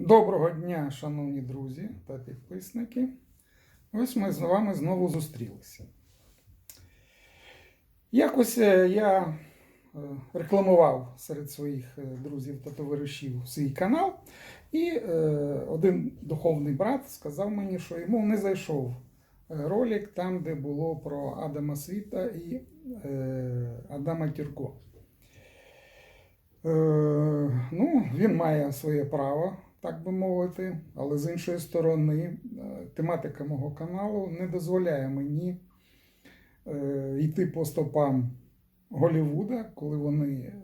Доброго дня, шановні друзі та підписники. Ось ми з вами знову зустрілися. Якось е, я е, рекламував серед своїх е, друзів та товаришів свій канал, і один духовний брат сказав мені, що йому не зайшов ролик там, де було про Адама Світа і Адама Тюрко. Ну, він має своє право, так би мовити, але з іншої сторони, е, тематика мого каналу не дозволяє мені е, йти по стопам Голлівуда, коли вони е,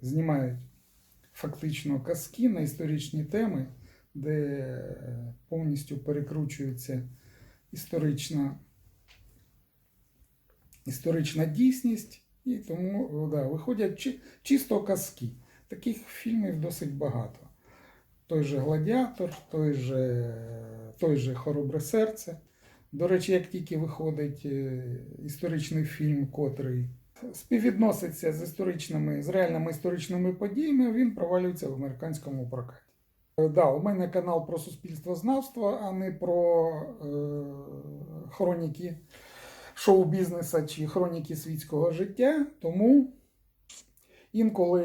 знімають фактично казки на історичні теми, де повністю перекручується історична, історична дійсність. І тому да, виходять чи, чисто казки. Таких фільмів досить багато. Той же Гладіатор, той же, той же Хоробре серце. До речі, як тільки виходить е, історичний фільм, котрий співвідноситься з історичними, з реальними історичними подіями, він провалюється в американському прокаті. Е, Да, у мене канал про суспільствознавство, а не про е, хроніки шоу-бізнеса чи хроніки світського життя. Тому інколи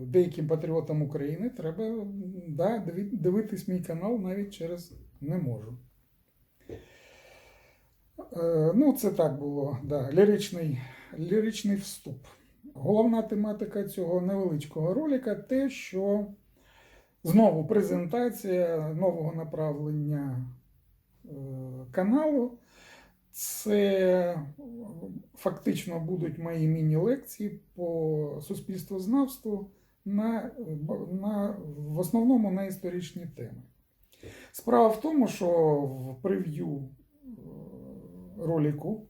деяким патріотам України треба да, дивитись мій канал навіть через не можу. Е, ну, це так було, да, ліричний, ліричний вступ. Головна тематика цього невеличкого ролика те, що знову презентація нового направлення е, каналу. Це фактично будуть мої міні-лекції по суспільствознавству на, на, в основному на історичні теми. Справа в тому, що в прев'ю е, ролику,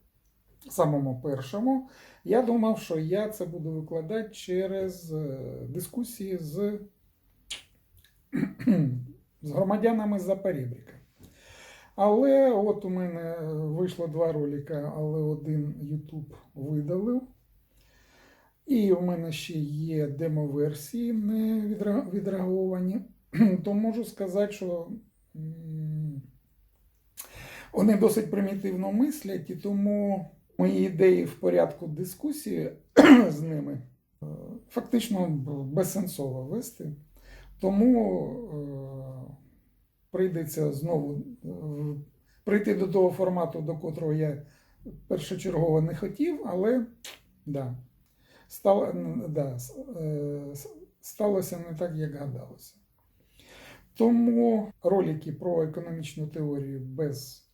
самому першому, я думав, що я це буду викладати через е, дискусії з, з громадянами з Запорібріка. Але от у мене вийшло два ролика, але один YouTube видалив. І у мене ще є демо-версії не відре- відреаговані. То можу сказати, що вони досить примітивно мислять, і тому мої ідеї в порядку дискусії з ними е, фактично безсенсово вести. Тому е, прийдеться знову е, прийти до того формату, до котрого я першочергово не хотів, але да, стало, да, е, сталося не так, як гадалося. Тому ролики про економічну теорію без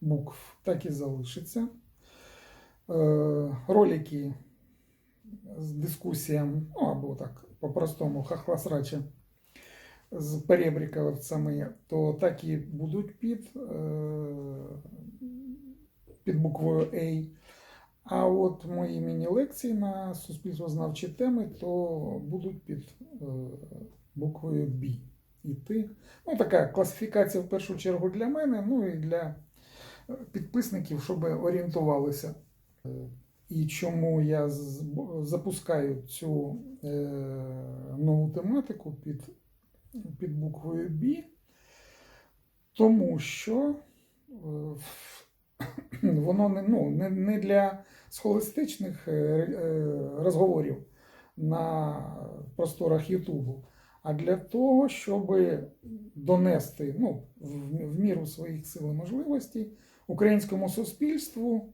букв так і залишаться. Е, Ролики з дискусіями, ну або так, по-простому, хахласрача з перебріковцями, то так і будуть під, е, під буквою A. А от мої міні-лекції на суспільствознавчі теми, то будуть під е, буквою B. Іти. Ну, така класифікація в першу чергу для мене, ну і для підписників, щоб орієнтувалися. І чому я запускаю цю е, нову тематику під під буквою B, тому що е, воно не, ну, не, не для схоластичних е, е, розговорів на просторах Ютубу, а для того, щоб донести ну, в, міру своїх сил і можливостей українському суспільству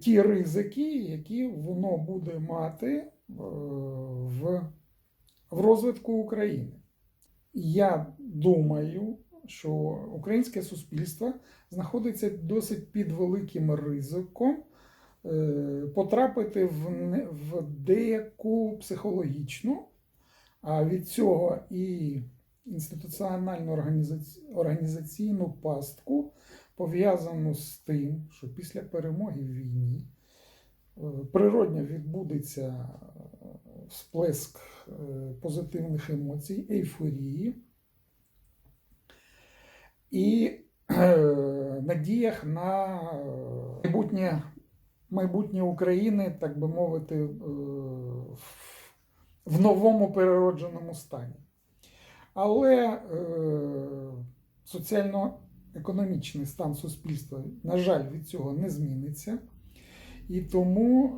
ті ризики, які воно буде мати в розвитку України. Я думаю, що українське суспільство знаходиться досить під великим ризиком е, потрапити в, в деяку психологічну, а від цього і інституціональну організаці- організаційну пастку, пов'язану з тим, що після перемоги в війні е, природньо відбудеться е, всплеск е, позитивних емоцій, ейфорії і е, надіях на е, майбутнє, майбутнє України, так би мовити, е, в- новому переродженому стані. Але е, соціально-економічний стан суспільства, на жаль, від цього не зміниться. І тому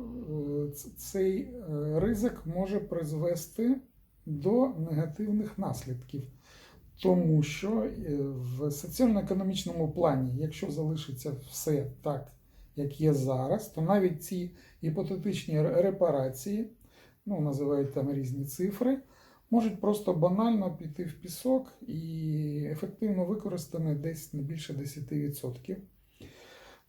е, цей е, ризик може призвести до негативних наслідків. Тому що е, в соціально-економічному плані, якщо залишиться все так, як є зараз, то навіть ці гіпотетичні репарації, ну, називають там різні цифри, можуть просто банально піти в пісок і ефективно використані десь не більше 10%.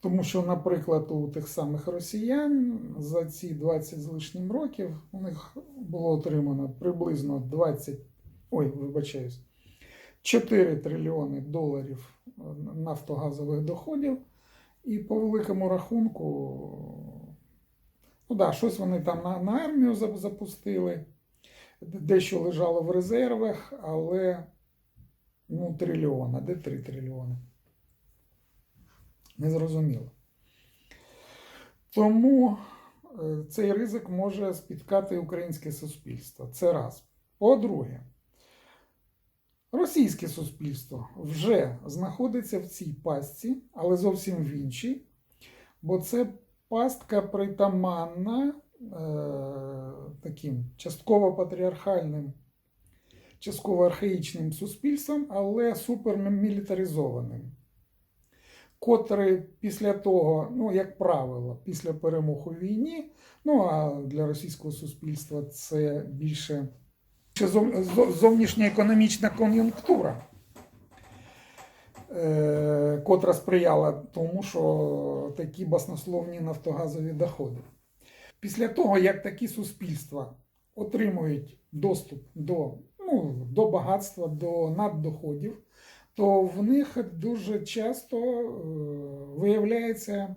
Тому що, наприклад, у тих самих росіян за ці 20 з лишнім років у них було отримано приблизно 20, ой, вибачаюсь, 4 трильйони доларів е, нафтогазових доходів, і по великому рахунку, ну да, щось вони там на, на армію запустили, дещо лежало в резервах, але ну, трильйона, де 3 трильйони? Незрозуміло. Тому е, цей ризик може спіткати українське суспільство. Це раз. По-друге, російське суспільство вже знаходиться в цій пастці, але зовсім в іншій, бо це пастка притаманна е, таким частково патріархальним, частково архаїчним суспільством, але супермілітаризованим котрий після того, ну, як правило, після перемог у війні, ну а для російського суспільства це більше зовнішня економічна кон'юнктура, е, котра сприяла тому, що такі баснословні нафтогазові доходи. Після того, як такі суспільства отримують доступ до, ну, до багатства, до наддоходів, то в них дуже часто е, виявляється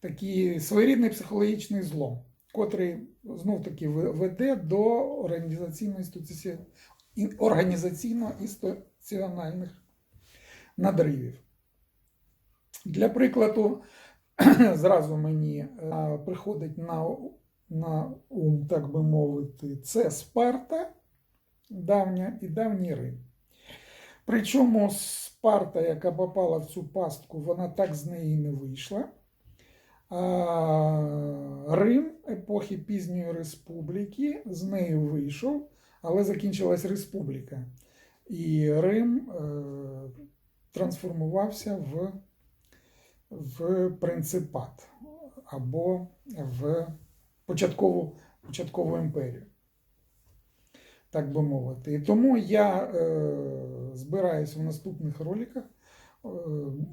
такий своєрідний психологічний злом, котрий знов таки веде до організаційно-інституці- і- організаційно-інституціональних надривів. Для прикладу, зразу мені е, приходить на, на ум, так би мовити, це Спарта, давня і давній Рим. Причому Спарта, яка попала в цю пастку, вона так з неї не вийшла. Рим епохи пізньої республіки з нею вийшов, але закінчилась республіка. І Рим е, трансформувався в, в принципат або в початкову, початкову імперію так би мовити. І тому я е, збираюся в наступних роликах. Е,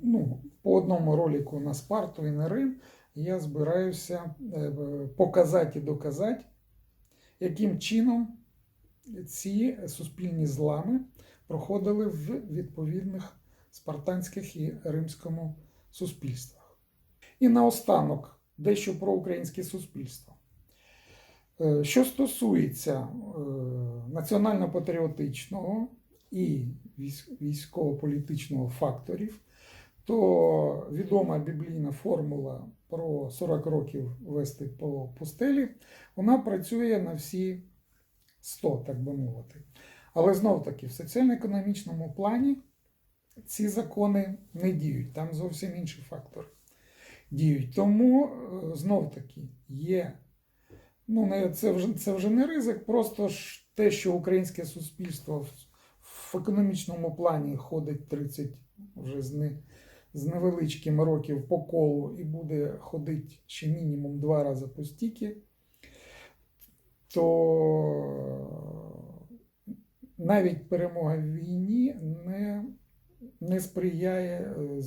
ну, по одному ролику на Спарту і на Рим я збираюся е, показати і доказати, яким чином ці суспільні злами проходили в відповідних спартанських і римському суспільствах. І наостанок дещо про українське суспільство. Е, Що стосується національно-патріотичного і військ- військово-політичного факторів, то відома біблійна формула про 40 років вести по пустелі, вона працює на всі 100, так би мовити. Але знов таки, в соціально-економічному плані ці закони не діють, там зовсім інші фактори діють. Тому е, знов таки є Ну, це, вже, це вже не ризик, просто ж те, що українське суспільство в, економічному плані ходить 30 вже з, не, з невеличким років по колу і буде ходити ще мінімум два рази по стільки, то навіть перемога в війні не, не сприяє е,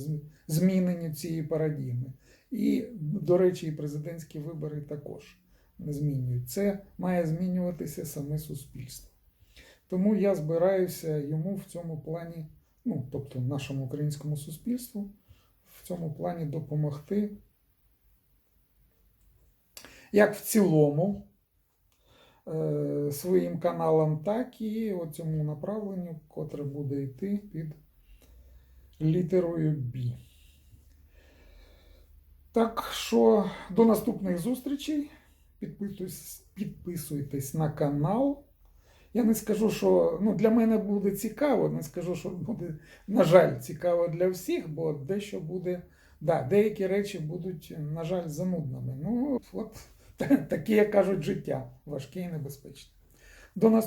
зміненню цієї парадігми. І, до речі, і президентські вибори також не змінюють. Це має змінюватися саме суспільство. Тому я збираюся йому в цьому плані, ну, тобто нашому українському суспільству, в цьому плані допомогти. Як в цілому е, своїм каналам, так і цьому направленню, котре буде йти під літерою B. Так що до наступних зустрічей. Підписуйтесь, підписуйтесь на канал. Я не скажу, що ну, для мене буде цікаво, не скажу, що буде, на жаль, цікаво для всіх, бо дещо буде, да, деякі речі будуть, на жаль, занудними. Ну, от таке, кажуть, життя важке і небезпечне. До наступного.